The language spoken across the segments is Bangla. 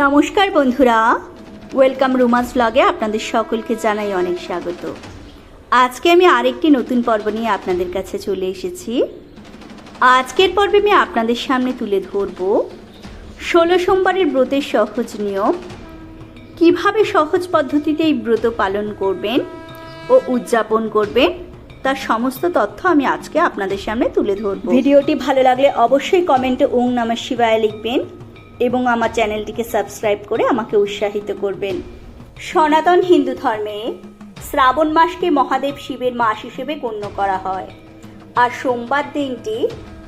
নমস্কার বন্ধুরা। ওয়েলকাম রুমাস ব্লগে আপনাদের সকলকে জানাই অনেক স্বাগত। আজকে আমি আরেকটি নতুন পর্ব নিয়ে আপনাদের কাছে চলে এসেছি। আজকের পর্বে আমি আপনাদের সামনে তুলে ধরব ষোলো সোমবারের ব্রতের সহজ নিয়ম, কীভাবে সহজ পদ্ধতিতে এই ব্রত পালন করবেন ও উদযাপন করবেন, তার সমস্ত তথ্য আমি আজকে আপনাদের সামনে তুলে ধরব। ভিডিওটি ভালো লাগলে অবশ্যই কমেন্টে ওং নমঃ শিবায় লিখবেন। এবং আমার চ্যানেলটিকে সাবস্ক্রাইব করে আমাকে উৎসাহিত করবেন। সনাতন হিন্দু ধর্মে শ্রাবণ মাসকে মহাদেব শিবের মাস হিসেবে গণ্য করা হয় আর সোমবার দিনটি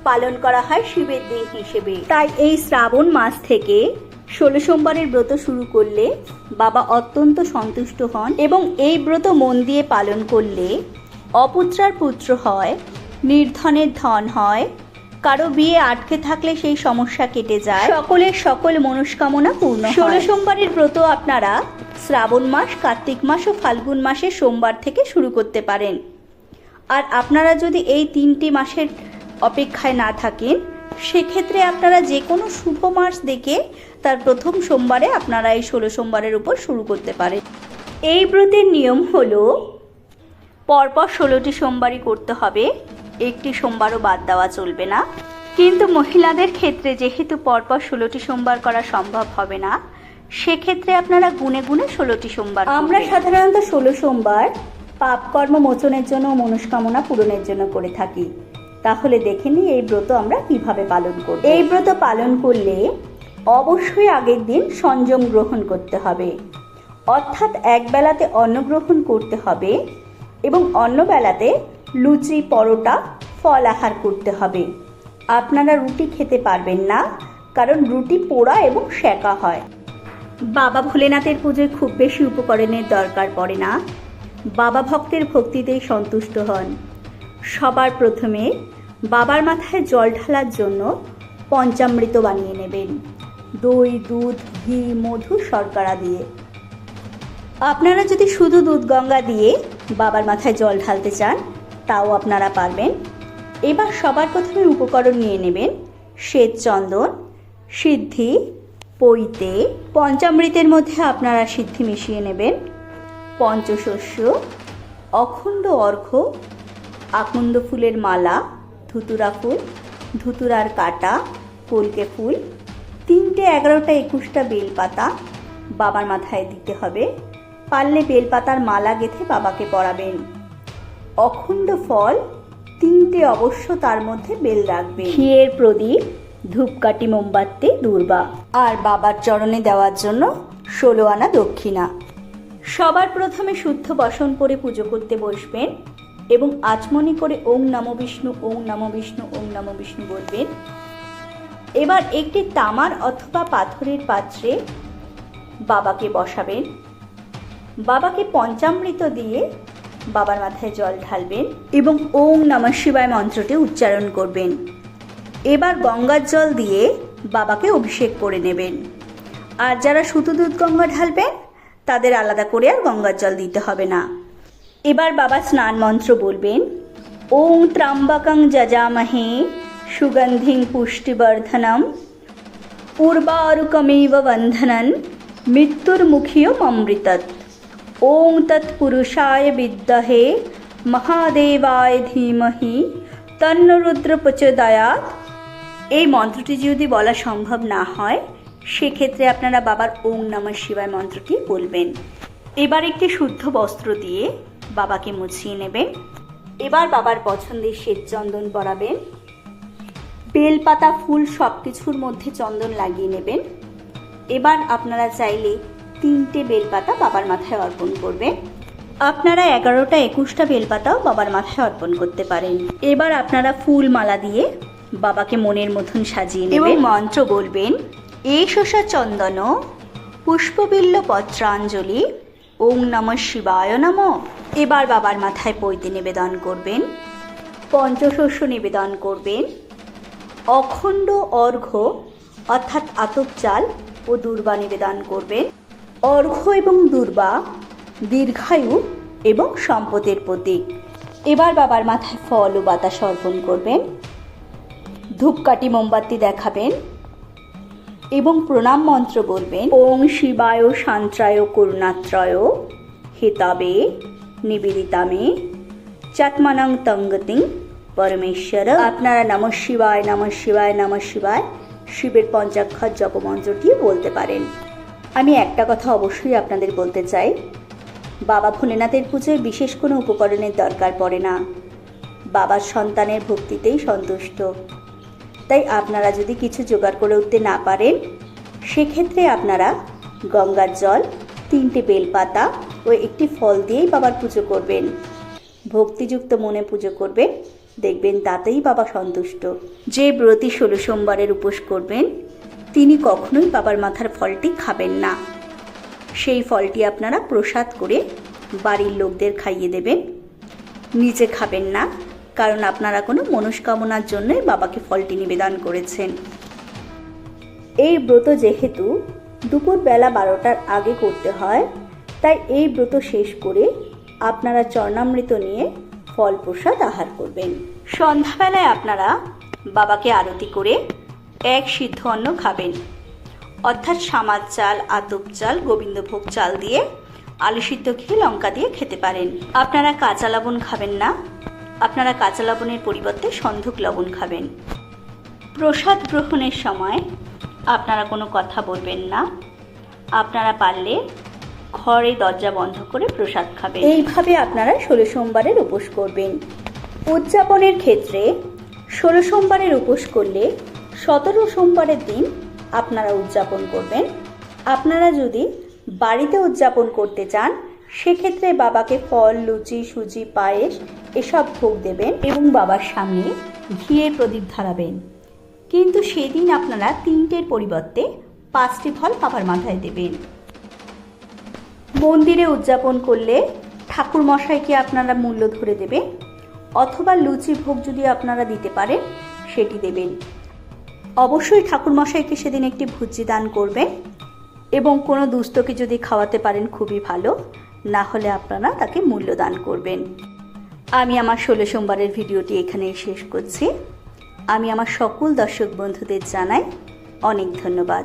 পালন করা হয় শিবের দিন হিসেবে। তাই এই শ্রাবণ মাস থেকে ষোলো সোমবারের ব্রত শুরু করলে বাবা অত্যন্ত সন্তুষ্ট হন এবং এই ব্রত মন দিয়ে পালন করলে অপুত্রার পুত্র হয়, নির্ধনের ধন হয় কারও বিয়ে আটকে থাকলে সেই সমস্যা কেটে যায়। সকলের সকল মনস্কামনা পূর্ণ ষোলো সোমবারের ব্রত আপনারা শ্রাবণ মাস, কার্তিক মাস ও ফাল্গুন মাসের সোমবার থেকে শুরু করতে পারেন। আর আপনারা যদি এই তিনটি মাসের অপেক্ষায় না থাকেন, সেক্ষেত্রে আপনারা যে কোনো শুভ মাস দেখে তার প্রথম সোমবারে আপনারা এই ষোলো সোমবারের উপর শুরু করতে পারেন। এই ব্রতের নিয়ম হলো, পরপর ষোলোটি সোমবারই করতে হবে। একটি সোমবারও বাদ দেওয়া চলবে না। কিন্তু মহিলাদের ক্ষেত্রে যেহেতু পরপর ষোলোটি সোমবার করা সম্ভব হবে না, সেক্ষেত্রে আপনারা গুনে গুনে ষোলোটি সোমবার আমরা সাধারণত ষোলো সোমবার পাপকর্ম মোচনের জন্য মনস্কামনা পূরণের জন্য করে থাকি। তাহলে দেখে নিই এই ব্রত আমরা কীভাবে পালন করব। এই ব্রত পালন করলে অবশ্যই আগের দিন সংযম গ্রহণ করতে হবে। অর্থাৎ এক বেলাতে অন্ন গ্রহণ করতে হবে এবং অন্য বেলাতে লুচি, পরোটা, ফল আহার করতে হবে। আপনারা রুটি খেতে পারবেন না, কারণ রুটি পোড়া এবং সেকা হয়। বাবা ভোলেনাথের পুজোয় খুব বেশি উপকরণের দরকার পড়ে না। বাবা ভক্তের ভক্তিতেই সন্তুষ্ট হন। সবার প্রথমে বাবার মাথায় জল ঢালার জন্য পঞ্চামৃত বানিয়ে নেবেন। দই, দুধ, ঘি, মধু, শর্করা দিয়ে। আপনারা যদি শুধু দুধ, গঙ্গা দিয়ে বাবার মাথায় জল ঢালতে চান তাও আপনারা পারবেন। এবার সবার প্রথমে উপকরণ নিয়ে নেবেন। শ্বেত চন্দন সিদ্ধি, পৈতে, পঞ্চামৃতের মধ্যে আপনারা সিদ্ধি মিশিয়ে নেবেন। পঞ্চশস্য, অখণ্ড অর্ঘ্য আকন্দ ফুলের মালা, ধুতুরা ফুল, ধুতুরার কাটা, কলকে ফুল, তিনটে এগারোটা একুশটা বেলপাতা বাবার মাথায় দিতে হবে। পারলে বেলপাতার মালা গেথে বাবাকে পরাবেন। অখণ্ড ফল তিনটে অবশ্য তার মধ্যে বেল রাখবে। ঘিয়ের প্রদীপ ধূপকাঠি মোমবাতি দূর্বা। আর বাবার চরণে দেওয়ার জন্য ষোলো আনা দক্ষিণা। সবার প্রথমে শুদ্ধ বসন করে পুজো করতে বসবেন এবং আচমনি করে ওং নম বিষ্ণু ওং নম বিষ্ণু ওং নম বিষ্ণু বলবেন। এবার একটি তামার অথবা পাথরের পাত্রে বাবাকে বসাবেন। বাবাকে পঞ্চামৃত দিয়ে বাবার মাথায় জল ঢালবেন এবং ওং নমঃ শিবায় মন্ত্রটি উচ্চারণ করবেন। এবার গঙ্গার জল দিয়ে বাবাকে অভিষেক করে নেবেন। আর যারা শুধু দুধ গঙ্গা ঢালবেন, তাদের আলাদা করে আর গঙ্গার জল দিতে হবে না। এবার বাবা স্নান মন্ত্র বলবেন ওং ত্রাম্বাকং যজামহে সুগন্ধিং পুষ্টিবর্ধনম পূর্বারুকমেব বন্ধনন মৃত্যুর্মুখীয় অমৃতত ওং তৎপুরুষায় বিদ্মহে মহাদেবায় ধীমহি তন্নরুদ্র প্রচোদয়াত এই মন্ত্রটি যদি বলা সম্ভব না হয়, সেক্ষেত্রে আপনারা বাবার ওং নমঃ শিবায় মন্ত্রটি বলবেন। এবার একটি শুদ্ধ বস্ত্র দিয়ে বাবাকে মুছিয়ে নেবেন। এবার বাবার পছন্দের শ্বেত চন্দন পরাবেন। বেলপাতা, ফুল সব কিছুর মধ্যে চন্দন লাগিয়ে নেবেন। এবার আপনারা চাইলে তিনটে বেলপাতা বাবার মাথায় অর্পণ করবেন আপনারা এগারোটা, একুশটা বেলপাতাও বাবার মাথায় অর্পণ করতে পারেন। এবার আপনারা ফুল মালা দিয়ে বাবাকে মনের মতন সাজিয়ে নেবেন। মন্ত্র বলবেন এই শোষা চন্দন পুষ্পবিল্ল পত্রাঞ্জলি, ওং নম শিবায় নম। এবার বাবার মাথায় পৈতে নিবেদন করবেন, পঞ্চশস্য নিবেদন করবেন, অখণ্ড অর্ঘ্য অর্থাৎ আতপ চাল ও দুর্বা নিবেদন করবেন। অর্ঘ্য এবং দুর্বা, দীর্ঘায়ু এবং সম্পদের প্রতীক। এবার বাবার মাথায় ফল ও বাতাস অর্পণ করবেন। ধূপকাঠি মোমবাতি দেখাবেন এবং প্রণাম মন্ত্র বলবেন ওং শিবায় শান্ত্রায় করুণাত্রয় হিতাবে নিবেদিতামে চাত্মানং তঙ্গতিং পরমেশ্বর। আপনারা নম শিবায় নম শিবায় নম শিবায় শিবের পঞ্চাক্ষর জপমন্ত্রটি বলতে পারেন। আমি একটা কথা অবশ্যই আপনাদের বলতে চাই। বাবা ভোলেনাথের পুজোয় বিশেষ কোনো উপকরণের দরকার পড়ে না। বাবার সন্তানের ভক্তিতেই সন্তুষ্ট। তাই আপনারা যদি কিছু জোগাড় করে উঠতে না পারেন, সেক্ষেত্রে আপনারা গঙ্গার জল, তিনটে বেলপাতা ও একটি ফল দিয়েই বাবার পুজো করবেন। ভক্তিযুক্ত মনে পুজো করবেন, দেখবেন তাতেই বাবা সন্তুষ্ট। যে ব্রতী ষোলো সোমবারের উপোস করবেন তিনি কখনোই বাবার মাথার ফলটি খাবেন না। সেই ফলটি আপনারা প্রসাদ করে বাড়ির লোকদের খাইয়ে দেবেন। নিজে খাবেন না, কারণ আপনারা কোনো মনস্কামনার জন্যই বাবাকে ফলটি নিবেদন করেছেন। এই ব্রত যেহেতু দুপুর বেলা বারোটার আগে করতে হয়, তাই এই ব্রত শেষ করে আপনারা চরণামৃত নিয়ে ফল প্রসাদ আহার করবেন। সন্ধ্যাবেলায় আপনারা বাবাকে আরতি করে এক সিদ্ধ অন্ন খাবেন। অর্থাৎ সামার চাল, আতপ চাল, গোবিন্দভোগ চাল দিয়ে আলু সিদ্ধ খেয়ে লঙ্কা দিয়ে খেতে পারেন। আপনারা কাঁচা লবণ খাবেন না। আপনারা কাঁচা লবণের পরিবর্তে সন্ধক লবণ খাবেন। প্রসাদ গ্রহণের সময় আপনারা কোনো কথা বলবেন না। আপনারা পারলে ঘরে দরজা বন্ধ করে প্রসাদ খাবেন। এইভাবে আপনারা ষোলো সোমবারের উপোস করবেন। উদযাপনের ক্ষেত্রে ষোলো সোমবারের উপোস করলে সতেরো সোমবারের দিন আপনারা উদযাপন করবেন। আপনারা যদি বাড়িতে উদযাপন করতে চান, সেক্ষেত্রে বাবাকে ফল, লুচি, সুজি, পায়েস এসব ভোগ দেবেন এবং বাবার সামনে ঘিয়ের প্রদীপ ধরাবেন। কিন্তু সেদিন আপনারা তিনটের পরিবর্তে পাঁচটি ফল বাবার মাথায় দেবেন। মন্দিরে উদযাপন করলে ঠাকুর মশাইকে আপনারা মূল্য ধরে দেবেন, অথবা লুচি ভোগ যদি আপনারা দিতে পারেন, সেটি দেবেন। অবশ্যই ঠাকুরমশাইকে সেদিন একটি ভুজি দান করবেন এবং কোনো দুস্থকে যদি খাওয়াতে পারেন খুবই ভালো, না হলে আপনারা তাকে মূল্য দান করবেন। আমি আমার ষোলো সোমবারের ভিডিওটি এখানেই শেষ করছি। আমি আমার সকল দর্শক বন্ধুদের জানাই অনেক ধন্যবাদ।